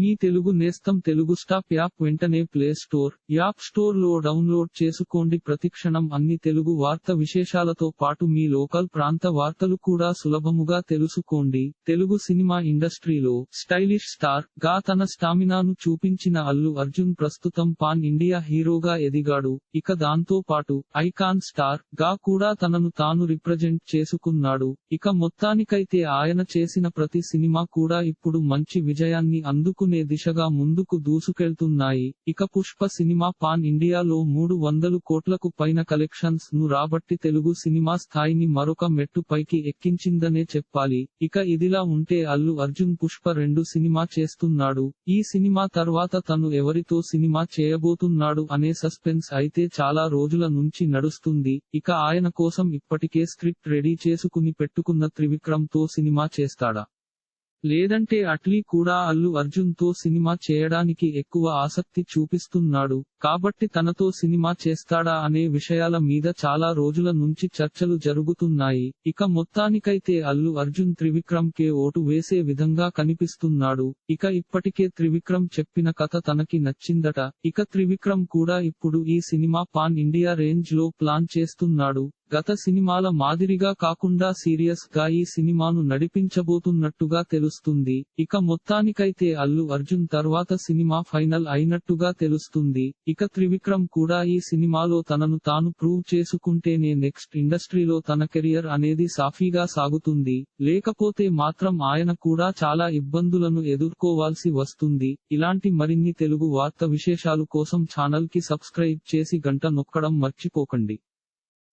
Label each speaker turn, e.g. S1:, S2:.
S1: మీ తెలుగు నేస్తం Telugu stop app వెంటనే play store app స్టోర్లో డౌన్లోడ్ చేసుకోండి. ప్రతిక్షణం అన్ని తెలుగు వార్త విశేషాలతో పాటు మీ లోకల్ ప్రాంత వార్తలు కూడా సులభముగా తెలుసుకోండి. తెలుగు సినిమా ఇండస్ట్రీలో స్టైలిష్ స్టార్గా తన స్టామినాను చూపించిన అల్లు అర్జున్ ప్రస్తుతం పాన్ ఇండియా హీరోగా ఎదిగాడు. ఇక దాంతో పాటు ఐకాన్ స్టార్గా కూడా తనను తాను రిప్రజెంట్ చేసుకున్నాడు. ఇక మొత్తానికైతే ఆయన చేసిన ప్రతి సినిమా కూడా ఇప్పుడు మంచి విజయాన్ని అందుకు అందుకునే దిశగా ముందుకు దూసుకెళ్తున్నాయి. ఇక పుష్ప సినిమా పాన్ ఇండియాలో మూడు వందలు కోట్లకు పైన కలెక్షన్స్ను రాబట్టి తెలుగు సినిమా స్థాయిని మరొక మెట్టు పైకి ఎక్కించిందనే చెప్పాలి. ఇక ఇదిలా ఉంటే అల్లు అర్జున్ పుష్ప రెండు సినిమా చేస్తున్నాడు. ఈ సినిమా తర్వాత తను ఎవరితో సినిమా చేయబోతున్నాడు అనే సస్పెన్స్ అయితే చాలా రోజుల నుంచి నడుస్తుంది. ఇక ఆయన కోసం ఇప్పటికే స్క్రిప్ట్ రెడీ చేసుకుని పెట్టుకున్న త్రివిక్రమ్తో సినిమా చేస్తాడా? లేదంటే అట్లీ కూడా అల్లు అర్జున్తో సినిమా చేయడానికి ఎక్కువ ఆసక్తి చూపిస్తున్నాడు. కాబట్టి తనతో సినిమా చేస్తాడా అనే విషయాల మీద చాలా రోజుల నుంచి చర్చలు జరుగుతున్నాయి. ఇక మొత్తానికైతే అల్లు అర్జున్ త్రివిక్రమ్ కే ఓటు వేసే విధంగా కనిపిస్తున్నాడు. ఇక ఇప్పటికే త్రివిక్రమ్ చెప్పిన కథ తనకి నచ్చిందట. ఇక త్రివిక్రమ్ కూడా ఇప్పుడు ఈ సినిమా పాన్ ఇండియా రేంజ్లో ప్లాన్ చేస్తున్నాడు. గత సినిమాల మాదిరిగా కాకుండా సీరియస్గా ఈ సినిమాను నడిపించబోతున్నట్టుగా తెలుస్తుంది. ఇక మొత్తానికైతే అల్లు అర్జున్ తర్వాత సినిమా ఫైనల్ అయినట్టుగా తెలుస్తుంది. ఇక త్రివిక్రమ్ కూడా ఈ సినిమాలో తనను తాను ప్రూవ్ చేసుకుంటేనే నెక్స్ట్ ఇండస్ట్రీలో తన కెరియర్ అనేది సాఫీగా సాగుతుంది. లేకపోతే మాత్రం ఆయన కూడా చాలా ఇబ్బందులను ఎదుర్కోవాల్సి వస్తుంది. ఇలాంటి మరిన్ని తెలుగు వార్త విశేషాలు కోసం ఛానల్కి సబ్స్క్రైబ్ చేసి గంట నొక్కడం మర్చిపోకండి.